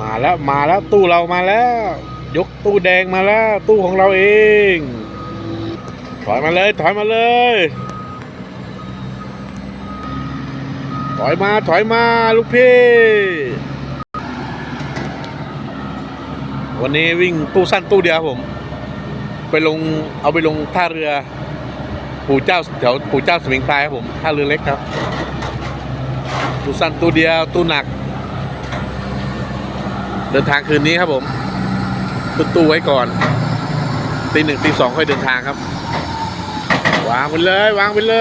มาแล้วมาแล้วตู้เรามาแล้ว ยกตู้แดงมาแล้ว ตู้ของเราเอง ถอยมาเลย ถอยมาเลย ถอยมาถอยมาลูกพี่ วันนี้วิ่งตู้สั้นตู้เดียวผม ไปลงเอาไปลงท่าเรือ ปู่เจ้าแถวปู่เจ้าสมิงพรายครับผมท่าเรือเล็กครับ ตู้สั้นตู้เดียวตู้หนัก เดินทางคืนนี้ครับผมตุ้นตู้ไว้ก่อนตีหนึ่งตีสองค่อยเดินทางครับ วางไปเลยวางไปเล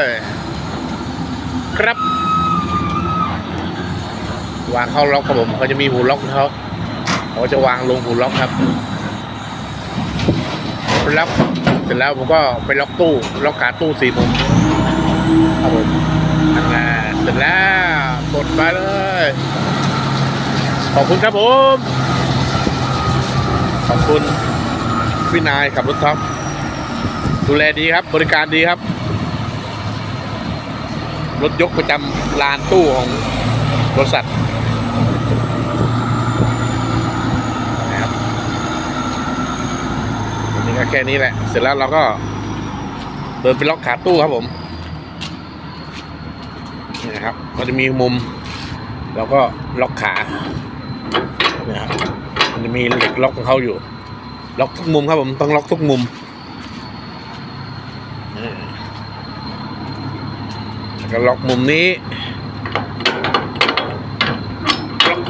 ย ครับ วางเข้าล็อกครับผมเขาจะมีหูล็อกเขาเขาจะวางลงหูล็อกครับล็อกเสร็จแล้วผมก็ไปล็อกตู้ล็อกกาตู้สี่มุมครับผมทำงานเสร็จแล้วกดไปเลย ขอบคุณครับผม ขอบคุณพี่นายขับรถท็อปดูแลดีครับ บริการดีครับ รถยกประจำลานตู้ของบริษัทนะครับวันนี้ก็แค่นี้แหละ เสร็จแล้วเราก็ เดินไปล็อกขาตู้ครับผมนี่นะครับมันจะมีมุมเราก็ล็อกขา นี่ยครับมันจะมีเหล็กล็อกของเขาอยู่ ล็อกทุกมุมครับผมต้องล็อกทุกมุมอ่าแล้วก็ล็อกมุมนี้ล็อก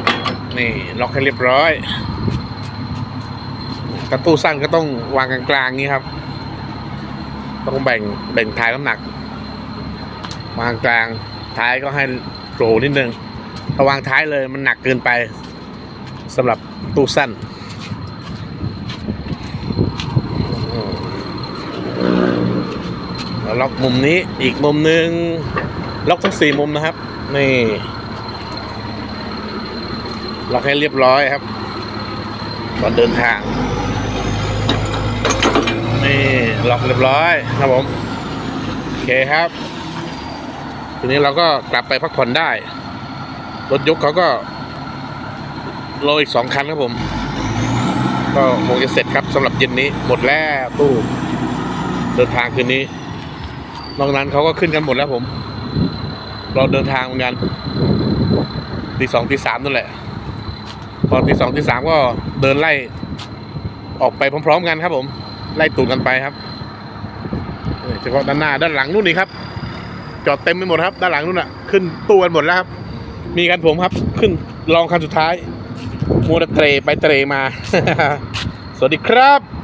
นี่ล็อกให้เรียบร้อยกระตู้สั้นก็ต้องวางกลางๆอย่างนี้ครับ ต้องแบ่งแบ่งท้ายน้ำหนัก วางกลางท้ายก็ให้โผล่นิดนึงถ้าวางท้ายเลยมันหนักเกินไป สำหรับตู้สั้นล็อกมุมนี้อีกมุมหนึ่งล็อกทั้งสี่มุมนะครับ นี่ล็อกให้เรียบร้อยครับก่อนเดินทาง นี่ล็อกเรียบร้อยครับผมโอเคครับ ทีนี้เราก็กลับไปพักผ่อนได้ รถยกเขาก็ รออีกสองคันครับผม ก็คงจะเสร็จครับสำหรับเย็นนี้ หมดแล้วตู้เดินทางคืนนี้นอกนั้นเขาก็ขึ้นกันหมดแล้วผม เรอเดินทางเหมือนกันตีสองตีสามนั่นแหละ พอตีสองตีสามก็เดินไล่ ออกไปพร้อม ๆ กันครับผม ไล่ตูดกันไปครับเฉพาะด้านหน้าด้านหลังนู่นนี่ครับ จอดเต็มไปหมดครับ ด้านหลังนู่นน่ะ ขึ้นตู้กันหมดแล้วครับ มีกันผมครับ ขึ้นลองคันสุดท้าย มัวแต่เตรไปเตรมา สวัสดีครับ